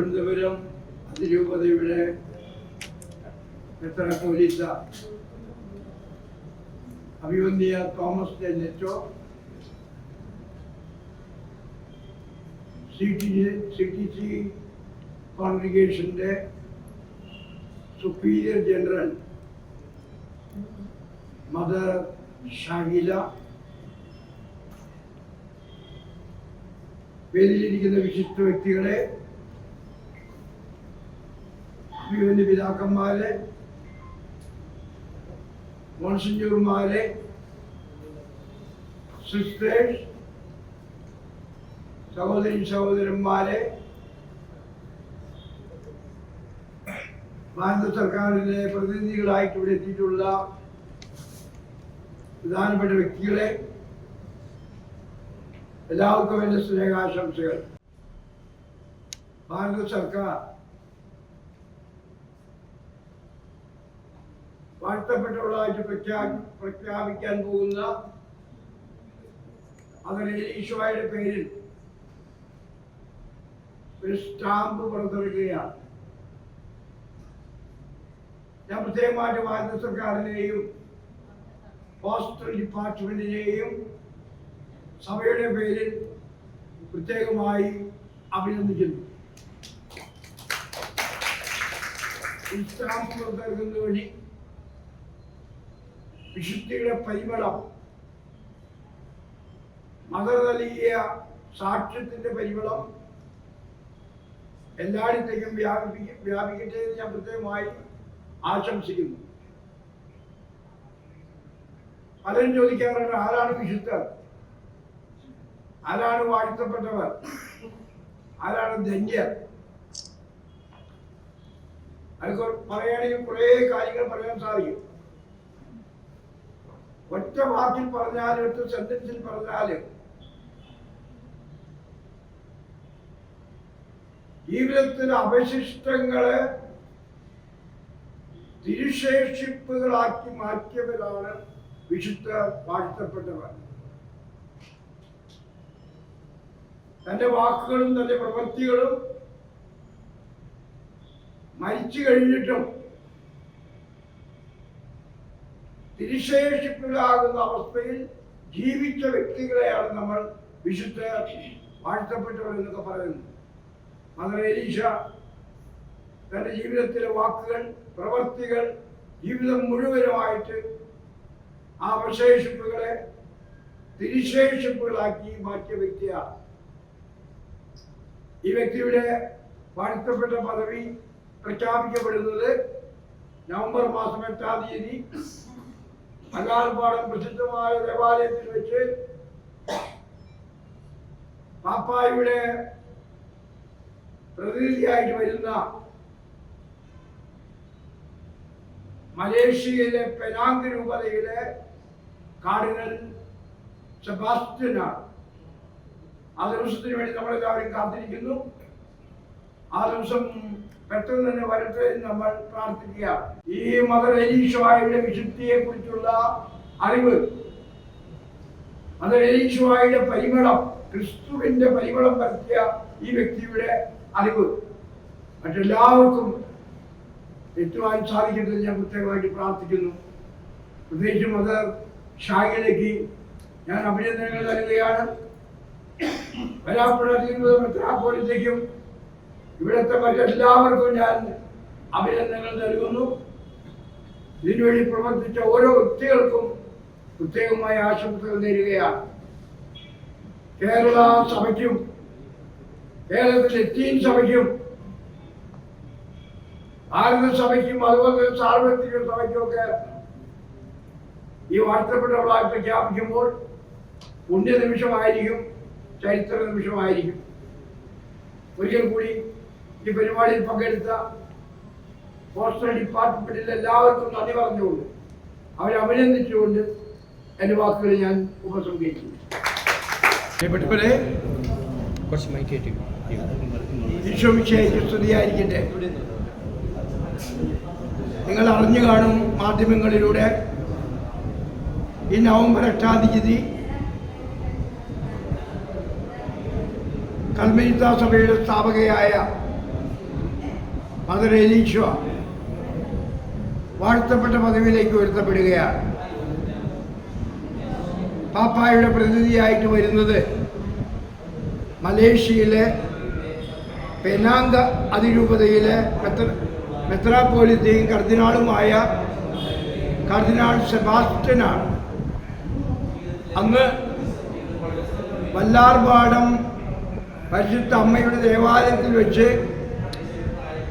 തിരുവനന്തപുരം അതിരൂപതയുടെ മെത്രാപ്പോലീത്ത അഭിവന്യ Thomas J Netto? C T C T C കോൺഗ്രിഗേഷന്റെ superior general mother Shahila. പേരിലിരിക്കുന്ന വിശിഷ്ട വ്യക്തികളെ അഭിമന്യ പിതാക്കന്മാരെ മോൺസിഞ്ഞൂർമാരെ സിസ്റ്റേഴ്സ് സഹോദരി സഹോദരന്മാരെ ഭാരത സർക്കാരിലെ പ്രതിനിധികളായിട്ട് ഇവിടെ എത്തിയിട്ടുള്ള പ്രധാനപ്പെട്ട വ്യക്തികളെ എല്ലാവർക്കും എന്റെ സ്നേഹാശംസകൾ. ഭാരത സർക്കാർ വാഴ്ത്തപ്പെട്ടവളായിട്ട് പ്രഖ്യാപി പ്രഖ്യാപിക്കാൻ പോകുന്ന അതിന് ഈശോയുടെ പേരിൽ ഒരു സ്റ്റാമ്പ് പുറത്തിറക്കുകയാണ്. ഞാൻ പ്രത്യേകമായിട്ട് ഭാരത സർക്കാരിനെയും പോസ്റ്റൽ ഡിപ്പാർട്ട്മെന്റിനെയും സഭയുടെ പേരിൽ പ്രത്യേകമായി അഭിനന്ദിക്കുന്നു. ഈ സ്റ്റാമ്പ് പുറത്തിറക്കുന്നതിന് വഴി വിശുദ്ധിയുടെ പരിമളം. മദർ നൽകിയ സാക്ഷ്യത്തിന്റെ പരിമളം. എല്ലായിടത്തേക്കും വ്യാപിപ്പിക്കും വ്യാപിക്കട്ടെ എന്ന് ഞാൻ പ്രത്യേകമായി ആശംസിക്കുന്നു. പലരും ചോദിക്കാറുണ്ട് ആരാണ് വിശുദ്ധർ? ആരാണ് വാഴ്ത്തപ്പെട്ടവർ? ആരാണ് ധന്യർ? അതൊക്കെ പറയുകയാണെങ്കിൽ കുറേ കാര്യങ്ങൾ പറയാൻ സാധിക്കും. ഒറ്റ വാക്കിൽ പറഞ്ഞാലും ഒറ്റ സെന്റൻസിൽ പറഞ്ഞാലും ജീവിതത്തിലെ അവശിഷ്ടങ്ങളെ തിരുശേഷിപ്പുകളാക്കി മാറ്റിയവരാണ് വിശുദ്ധ വാഴ്ത്തപ്പെട്ടവർ. തന്റെ വാക്കുകളും തന്റെ പ്രവൃത്തികളും മരിച്ചു കഴിഞ്ഞിട്ടും തിരുശേഷിപ്പിലാകുന്ന അവസ്ഥയിൽ ജീവിച്ച വ്യക്തികളെയാണ് നമ്മൾ വിശുദ്ധ വാഴ്ത്തപ്പെട്ടവർ എന്നൊക്കെ പറയുന്നത് മദർ എലീഷ തന്റെ ജീവിതത്തിലെ വാക്കുകൾ പ്രവൃത്തികൾ ജീവിതം മുഴുവനുമായിട്ട് ആ അവശേഷിപ്പുകളെ തിരിശേഷിപ്പുകളാക്കി മാറ്റിയ വ്യക്തിയാണ്. ഈ വ്യക്തിയുടെ വാഴ്ത്തപ്പെട്ട പദവി പ്രഖ്യാപിക്കപ്പെടുന്നത് നവംബർ മാസം എട്ടാം തീയതി മലയാളപാടം പ്രസിദ്ധമായ ദേവാലയത്തിൽ വെച്ച് പാപ്പായുടെ പ്രതിനിധിയായിട്ട് വരുന്ന മലേഷ്യയിലെ പെനാങ് രൂപതയിലെ കാർഡിനൽ സെബാസ്റ്റ്യനാണ്. ആ ദിവസത്തിന് വേണ്ടി നമ്മളെല്ലാവരും കാത്തിരിക്കുന്നു. ആ ദിവസം പെട്ടെന്ന് തന്നെ വരട്ടെ നമ്മൾ പ്രാർത്ഥിക്കുക ഈ മദർ എലീഷായുടെ വിശുദ്ധിയെ കുറിച്ചുള്ള അറിവ് മദർ എലീഷായുടെ പരിമളം ക്രിസ്തുവിന്റെ പരിമളം പരത്തിയ ഈ വ്യക്തിയുടെ അറിവ് മറ്റെല്ലാവർക്കും എത്തുവാൻ സാധിക്കട്ടെ ഞാൻ പ്രത്യേകമായിട്ട് പ്രാർത്ഥിക്കുന്നു. പ്രത്യേകിച്ച് മദർ ഷായിലേക്ക് ഞാൻ അഭിനന്ദനങ്ങൾ നൽകുകയാണ്. വരാപ്പുഴ തിരുവനന്തപുരം മെത്രാപ്പോലത്തേക്കും ഇവിടുത്തെ മറ്റെല്ലാവർക്കും ഞാൻ അഭിനന്ദനങ്ങൾ നൽകുന്നു. ഇതിനുവേണ്ടി പ്രവർത്തിച്ച ഓരോ വ്യക്തികൾക്കും പ്രത്യേകമായ ആശംസകൾ നേരുകയാണ്. കേരള സഭയ്ക്കും കേരളത്തിലെ തീൻ സഭയ്ക്കും ഭാരത സഭയ്ക്കും അതുപോലെ തന്നെ സാർവത്രിക സഭയ്ക്കും ഒക്കെ ഈ വാഴ്ത്തപ്പെട്ടവളായി പ്രഖ്യാപിക്കുമ്പോൾ പുണ്യ നിമിഷമായിരിക്കും ചരിത്ര നിമിഷമായിരിക്കും ഒരിക്കൽ കൂടി ഈ പരിപാടിയിൽ പങ്കെടുത്ത പോസ്റ്റൽ ഡിപ്പാർട്ട്മെന്റിൽ എല്ലാവർക്കും നന്ദി പറഞ്ഞുകൊണ്ട് അവരെ അഭിനന്ദിച്ചുകൊണ്ട് എന്റെ വാക്കുകൾ ഞാൻ പ്രിയപ്പെട്ടവരെ ഈശോ വിഷയത്തിൽ സ്തുതിയായിരിക്കട്ടെ. നിങ്ങൾ അറിഞ്ഞു കാണും മാധ്യമങ്ങളിലൂടെ ഈ നവംബർ എട്ടാം തീയതി കൽമരിത്ത സഭയുടെ സ്ഥാപകയായ മദർ എലീഷ വാഴ്ത്തപ്പെട്ട പദവിയിലേക്ക് ഉയർത്തപ്പെടുകയാണ്. പാപ്പായുടെ പ്രതിനിധിയായിട്ട് വരുന്നത് മലേഷ്യയിലെ പെനാങ്ക അതിരൂപതയിലെ മെത്ര മെത്രാപ്പോലിത്തയും കർദിനാളുമായ കർദിനാൾ സെബാസ്റ്റ്യനാണ്. അന്ന് വല്ലാർപാടം പരിശുദ്ധ അമ്മയുടെ ദേവാലയത്തിൽ വെച്ച്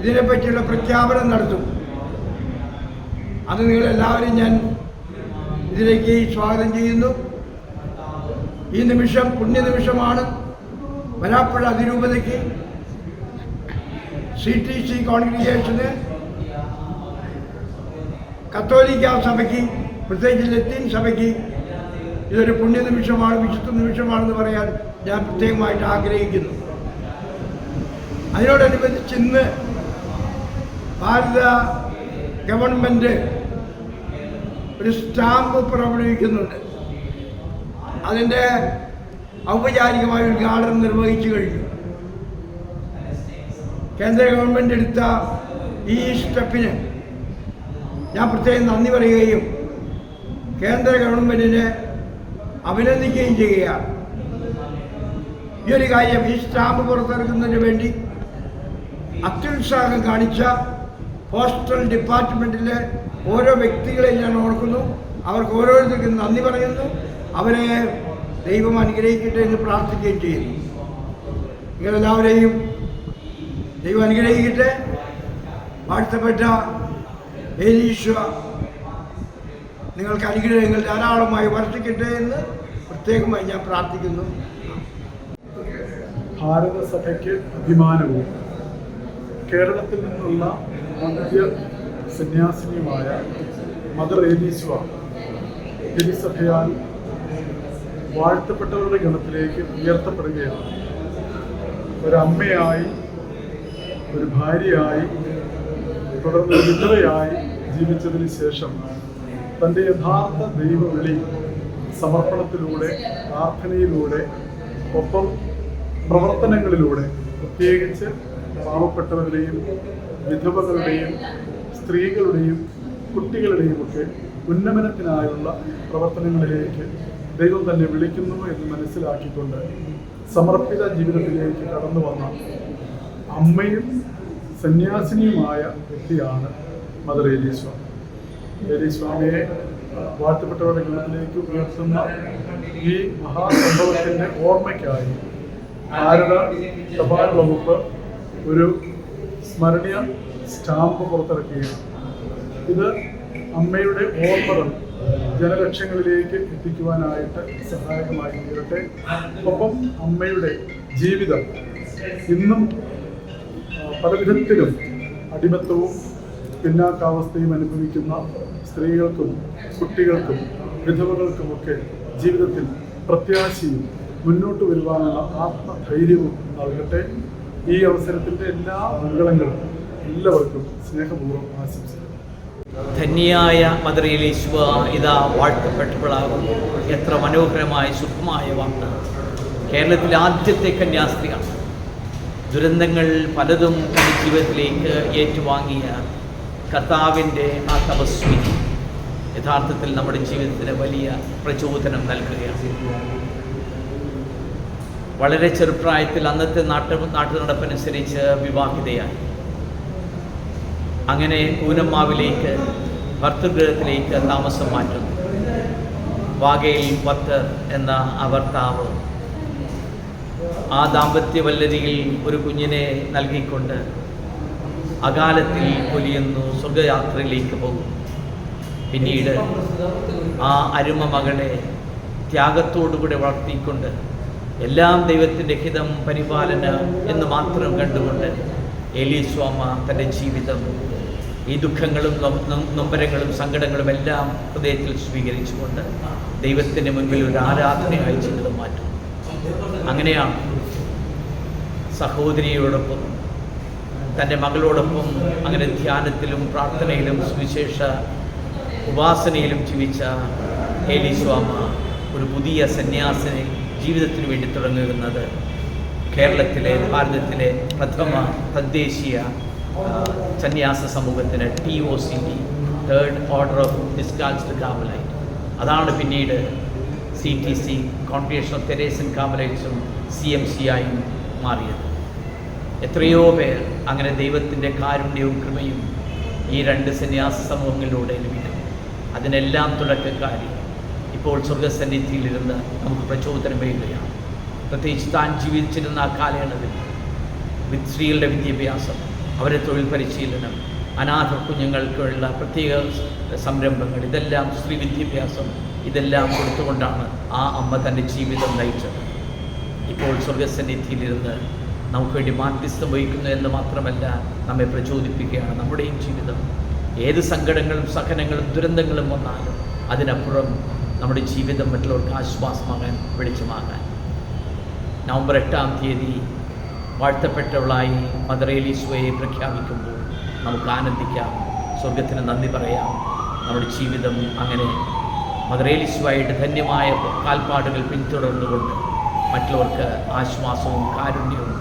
ഇതിനെപ്പറ്റിയുള്ള പ്രഖ്യാപനം നടത്തും. അത് നിങ്ങളെല്ലാവരും ഞാൻ ഇതിലേക്ക് സ്വാഗതം ചെയ്യുന്നു. ഈ നിമിഷം പുണ്യ നിമിഷമാണ് വരാപ്പുഴ അതിരൂപതയ്ക്ക് സി ടി സി കോൺഗ്രിഗേഷന് കത്തോലിക്ക സഭയ്ക്ക് പ്രത്യേകിച്ച് ലത്തീൻ സഭയ്ക്ക് ഇതൊരു പുണ്യ നിമിഷമാണ് വിശുദ്ധ നിമിഷമാണെന്ന് പറയാൻ ഞാൻ പ്രത്യേകമായിട്ട് ആഗ്രഹിക്കുന്നു. അതിനോടനുബന്ധിച്ച് ഇന്ന് ഭാരത ഗവൺമെന്റ് ഒരു സ്റ്റാമ്പ് പുറപ്പെടുവിക്കുന്നുണ്ട്. അതിന്റെ ഔപചാരികമായ ഉദ്ഘാടനം നിർവഹിച്ചു കഴിഞ്ഞു. കേന്ദ്ര ഗവൺമെന്റ് എടുത്ത ഈ സ്റ്റെപ്പിന് ഞാൻ പ്രത്യേകം നന്ദി പറയുകയും കേന്ദ്ര ഗവൺമെന്റിനെ അഭിനന്ദിക്കുകയും ചെയ്യുകയാണ്. ഈ ഒരു കാര്യം ഈ സ്റ്റാമ്പ് പുറത്തിറക്കുന്നതിന് വേണ്ടി അത്യുത്സാഹം കാണിച്ച പോസ്റ്റൽ ഡിപ്പാർട്ട്മെന്റിലെ ഓരോ വ്യക്തികളെ ഞാൻ ഓർക്കുന്നു. അവർക്ക് ഓരോരുത്തർക്കും നന്ദി പറയുന്നു. അവരെ ദൈവം അനുഗ്രഹിക്കട്ടെ എന്ന് പ്രാർത്ഥിക്കുകയും ചെയ്യുന്നു. നിങ്ങളെല്ലാവരെയും ദൈവം അനുഗ്രഹിക്കട്ടെ. വാഴ്ത്തപ്പെട്ട ഏലീശ്വ നിങ്ങൾക്ക് അനുഗ്രഹങ്ങൾ ധാരാളമായി വർഷിക്കട്ടെ എന്ന് പ്രത്യേകമായി ഞാൻ പ്രാർത്ഥിക്കുന്നു. ഭാരതസഭയ്ക്ക് അഭിമാനവും കേരളത്തിൽ നിന്നുള്ള മധ്യ സന്യാസിനിയുമായ മദർ ഏലീശ്വ തിരുസഭയാൽ വാഴ്ത്തപ്പെട്ടവരുടെ ഗണത്തിലേക്ക് ഉയർത്തപ്പെടുകയാണ്. ഒരമ്മയായി ഒരു ഭാര്യയായി തുടർന്ന് വിധവയായി ജീവിച്ചതിന് ശേഷം തന്റെ യഥാർത്ഥ ദൈവവിളി സമർപ്പണത്തിലൂടെ പ്രാർത്ഥനയിലൂടെ ഒപ്പം പ്രവർത്തനങ്ങളിലൂടെ പ്രത്യേകിച്ച് പാവപ്പെട്ടവരുടെയും വിധവകളുടെയും സ്ത്രീകളുടെയും കുട്ടികളുടെയും ഒക്കെ ഉന്നമനത്തിനായുള്ള പ്രവർത്തനങ്ങളിലേക്ക് ദൈവം തന്നെ വിളിക്കുന്നു എന്ന് മനസ്സിലാക്കിക്കൊണ്ട് സമർപ്പിത ജീവിതത്തിലേക്ക് കടന്നു വന്ന അമ്മയും സന്യാസിനിയുമായ വ്യക്തിയാണ് മദർ ഏലീസ്വാമി ഏലീസ്വാമിയെ വാഴ്ത്തപ്പെട്ടവരുടെ ഗണത്തിലേക്ക് ഉയർത്തുന്ന ഈ മഹാസംഭവത്തിന്റെ ഓർമ്മയ്ക്കായി ഭാരത തപാൽ വകുപ്പ് ഒരു സ്മരണീയ സ്റ്റാമ്പ് പുറത്തിറക്കുകയാണ്. ഇത് അമ്മയുടെ ഓർമ്മകൾ ജനലക്ഷങ്ങളിലേക്ക് എത്തിക്കുവാനായിട്ട് സഹായകമായി തീരട്ടെ. ഒപ്പം അമ്മയുടെ ജീവിതം ഇന്നും പല പലവിധത്തിലും അടിമത്തവും പിന്നാക്കാവസ്ഥയും അനുഭവിക്കുന്ന സ്ത്രീകൾക്കും കുട്ടികൾക്കും വിധവകൾക്കുമൊക്കെ ജീവിതത്തിൽ പ്രത്യാശയും മുന്നോട്ട് വരുവാനുള്ള ആത്മധൈര്യവും നൽകട്ടെ. ഈ അവസരത്തിന്റെ എല്ലാ മംഗളങ്ങളും എല്ലാവർക്കും സ്നേഹപൂർവം ആശംസിക്കുന്നു. ധന്യായ മദറിയിലേശുവ ഇതാ വാഴ്ത്തപ്പെട്ടവളാകുന്നു. എത്ര മനോഹരമായ ശുഭമായ വാർത്ത കേരളത്തിലെ ആദ്യത്തെ കന്യാസ്ത്രീയാണ്. ദുരന്തങ്ങൾ പലതും തന്റെ ജീവിതത്തിലേക്ക് ഏറ്റുവാങ്ങിയ കർത്താവിന്റെ ആ തപസ്വിനി. യഥാർത്ഥത്തിൽ നമ്മുടെ ജീവിതത്തിന് വലിയ പ്രചോദനം നൽകുകയാണ്. വളരെ ചെറുപ്രായത്തിൽ അന്നത്തെ നാട്ടു നാട്ടു നടപ്പനുസരിച്ച് വിവാഹിതയായി. അങ്ങനെ കൂനമ്മാവിലേക്ക് ഭർത്തൃഗൃഹത്തിലേക്ക് താമസം മാറ്റുന്നു. വാഗയിൽ പത്ത് എന്ന ആ ആ ദാമ്പത്യവല്ലരിയിൽ ഒരു കുഞ്ഞിനെ നൽകിക്കൊണ്ട് അകാലത്തിൽ പൊലിയുന്നു സ്വർഗയാത്രയിലേക്ക് പോകും പിന്നീട് ആ അരുമ മകളെ ത്യാഗത്തോടുകൂടെ വളർത്തിക്കൊണ്ട് എല്ലാം ദൈവത്തിന്റെ ഹിതം പരിപാലന എന്ന് മാത്രം കണ്ടുകൊണ്ട് എലീസ്വാമ തന്റെ ജീവിതം ഈ ദുഃഖങ്ങളും നൊമ്പരങ്ങളും സങ്കടങ്ങളും എല്ലാം ഹൃദയത്തിൽ സ്വീകരിച്ചുകൊണ്ട് ദൈവത്തിന്റെ മുൻപിൽ ഒരു ആരാധനയായി ജീവിതം മാറ്റും അങ്ങനെയാണ് സഹോദരിയോടൊപ്പം തന്റെ മകളോടൊപ്പം അങ്ങനെ ധ്യാനത്തിലും പ്രാർത്ഥനയിലും സുവിശേഷ ഉപാസനയിലും ജീവിച്ച ഏലീസ്വാമ ഒരു പുതിയ സന്യാസിനെ ജീവിതത്തിന് വേണ്ടി തുടങ്ങുന്നത് കേരളത്തിലെ ഭാരതത്തിലെ പ്രഥമ തദ്ദേശീയ സന്യാസ സമൂഹത്തിന് T O C D third order of discalced Carmelite അതാണ് പിന്നീട് C T C congregation of Teresian കാമലൈറ്റ്സും C M C ആയും മാറിയത്. എത്രയോ പേർ അങ്ങനെ ദൈവത്തിന്റെ കാരുണ്യവും കൃപയും ഈ രണ്ട് സന്യാസ സമൂഹങ്ങളിലൂടെ ലഭിക്കും അതിനെല്ലാം തുടക്കക്കാരി ഇപ്പോൾ സ്വർഗസന്നിധിയിലിരുന്ന് നമുക്ക് പ്രചോദനമേകുകയാണ് പ്രത്യേകിച്ച് താൻ ജീവിച്ചിരുന്ന ആ കാലയളവിൽ സ്ത്രീകളുടെ വിദ്യാഭ്യാസം അവരെ തൊഴിൽ പരിശീലനം അനാഥ കുഞ്ഞുങ്ങൾക്കുള്ള പ്രത്യേക സംരംഭങ്ങൾ ഇതെല്ലാം സ്ത്രീ വിദ്യാഭ്യാസം ഇതെല്ലാം കൊടുത്തുകൊണ്ടാണ് ആ അമ്മ തന്റെ ജീവിതം നയിച്ചത്. ഇപ്പോൾ സ്വർഗസന്നിധിയിലിരുന്ന് നമുക്ക് വേണ്ടി മാധ്യസ്ഥം വഹിക്കുന്നു എന്ന് മാത്രമല്ല നമ്മെ പ്രചോദിപ്പിക്കുകയാണ് നമ്മുടെയും ജീവിതം. ഏത് സങ്കടങ്ങളും സഹനങ്ങളും ദുരന്തങ്ങളും വന്നാലും അതിനപ്പുറം നമ്മുടെ ജീവിതം മറ്റുള്ളവർക്ക് ആശ്വാസമാകാൻ വെളിച്ചമാകാൻ. നവംബർ എട്ടാം തീയതി വാഴ്ത്തപ്പെട്ടവളായി മദറേലീശ്വയെ പ്രഖ്യാപിക്കുമ്പോൾ നമുക്ക് ആനന്ദിക്കാം സ്വർഗത്തിന് നന്ദി പറയാം. നമ്മുടെ ജീവിതം അങ്ങനെ മദറേലീശ്വായിട്ട് ധന്യമായ കാൽപ്പാടുകൾ പിന്തുടർന്നുകൊണ്ട് മറ്റുള്ളവർക്ക് ആശ്വാസവും കാരുണ്യവും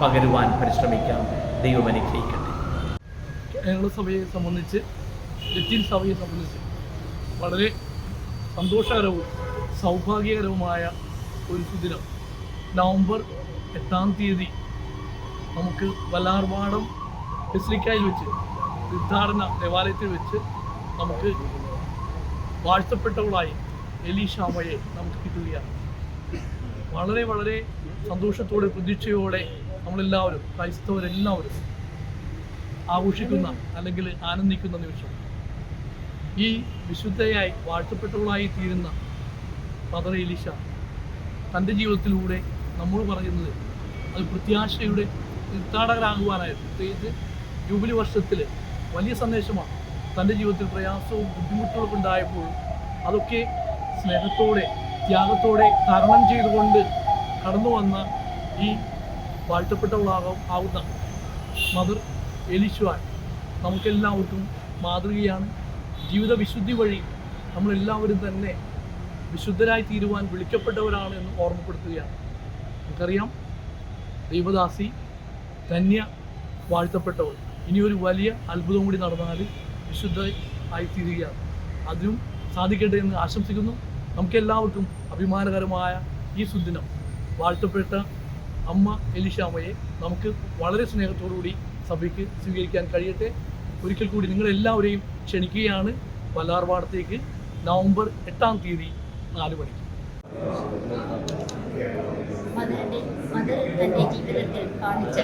പകരുവാൻ പരിശ്രമിക്കാം. ദൈവം അനുഗ്രഹിക്കട്ടെ. കേരള സഭയെ സംബന്ധിച്ച് ലത്തീൻ സഭയെ സംബന്ധിച്ച് വളരെ സന്തോഷകരവും സൗഭാഗ്യകരവുമായ ഒരു സുദിനം. നവംബർ എട്ടാം തീയതി നമുക്ക് വല്ലാർവാടം ബെസ്ലിക്കായിൽ വെച്ച് തീർത്ഥാടന ദേവാലയത്തിൽ വെച്ച് നമുക്ക് വാഴ്ത്തപ്പെട്ടവളായി എലീഷാമയെ നമുക്ക് കിട്ടുകയാണ്. വളരെ വളരെ സന്തോഷത്തോടെ പ്രതീക്ഷയോടെ നമ്മളെല്ലാവരും ക്രൈസ്തവരെല്ലാവരും ആഘോഷിക്കുന്ന അല്ലെങ്കിൽ ആനന്ദിക്കുന്ന നിമിഷം. ഈ വിശുദ്ധയായി വാഴ്ത്തപ്പെട്ടവളായി തീരുന്ന ഫാദർ എലിഷ തന്റെ ജീവിതത്തിലൂടെ നമ്മൾ പറയുന്നത് അത് പ്രത്യാശയുടെ തീർത്ഥാടകരാകുവാനായിരുന്നു പ്രത്യേകിച്ച് ജൂബിലി വർഷത്തിൽ വലിയ സന്ദേശമാണ്. തന്റെ ജീവിതത്തിൽ പ്രയാസവും ബുദ്ധിമുട്ടുകളൊക്കെ ഉണ്ടായപ്പോൾ അതൊക്കെ സ്നേഹത്തോടെ ത്യാഗത്തോടെ തരണം ചെയ്തുകൊണ്ട് കടന്നു വന്ന ഈ വാഴ്ത്തപ്പെട്ടവളാകും ആവുന്ന മദർ എലിശുവാൻ നമുക്കെല്ലാവർക്കും മാതൃകയാണ്. ജീവിത വിശുദ്ധി വഴി നമ്മളെല്ലാവരും തന്നെ വിശുദ്ധരായി തീരുവാൻ വിളിക്കപ്പെട്ടവരാണ് എന്ന് ഓർമ്മപ്പെടുത്തുകയാണ്. നമുക്കറിയാം ദൈവദാസി ധന്യ വാഴ്ത്തപ്പെട്ടവൾ. ഇനിയൊരു വലിയ അത്ഭുതം കൂടി നടന്നാൽ വിശുദ്ധ ആയിത്തീരുകയാണ്. അതിനും സാധിക്കട്ടെ എന്ന് ആശംസിക്കുന്നു. നമുക്കെല്ലാവർക്കും അഭിമാനകരമായ ഈ സുദിനം വാഴ്ത്തപ്പെട്ട അമ്മ എലിഷാമയെ നമുക്ക് വളരെ സ്നേഹത്തോടുകൂടി സഭയ്ക്ക് സ്വീകരിക്കാൻ കഴിയട്ടെ. ഒരിക്കൽ കൂടി നിങ്ങളെല്ലാവരെയും ക്ഷണിക്കുകയാണ് വല്ലാർപാടത്തേക്ക് നവംബർ എട്ടാം തീയതി നാല് മണിക്ക്. മദർ തന്റെ ജീവിതത്തിൽ കാണിച്ച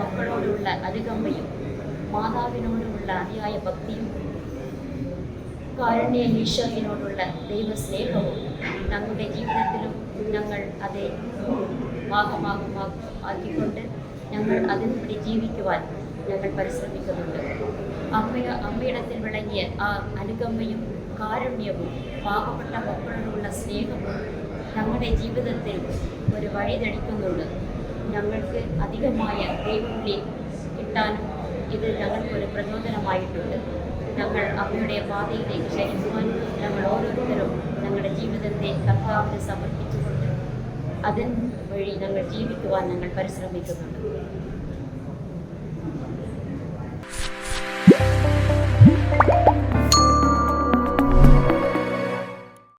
മക്കളോടുള്ള ഭക്തിയും ദൈവസ്നേഹവും ജീവിതത്തിലും ഞങ്ങൾ അത് ഞങ്ങൾ അതിനുവേണ്ടി ജീവിക്കുവാൻ ഞങ്ങൾ പരിശ്രമിക്കുന്നുണ്ട്. അമ്മയ അമ്മയിടത്തിൽ വിളങ്ങിയ ആ അനുകമ്പയും കാരുണ്യവും പാവപ്പെട്ട മക്കളോടുള്ള സ്നേഹവും ഞങ്ങളുടെ ജീവിതത്തിൽ ഒരു വഴി തെളിക്കുന്നുണ്ട്. ഞങ്ങൾക്ക് അധികമായ ദൈവവിളി കിട്ടാനും ഇത് ഞങ്ങൾക്കൊരു പ്രചോദനമായിട്ടുണ്ട്. ഞങ്ങൾ അമ്മയുടെ പാതയിലേക്ക് ക്ഷണിക്കുവാൻ ഞങ്ങൾ ഓരോരുത്തരും ഞങ്ങളുടെ ജീവിതത്തെ കർത്താവിന് സമർപ്പിച്ചുകൊണ്ട് അതിൻ വഴി ഞങ്ങൾ ജീവിക്കുവാൻ ഞങ്ങൾ പരിശ്രമിക്കുന്നുണ്ട്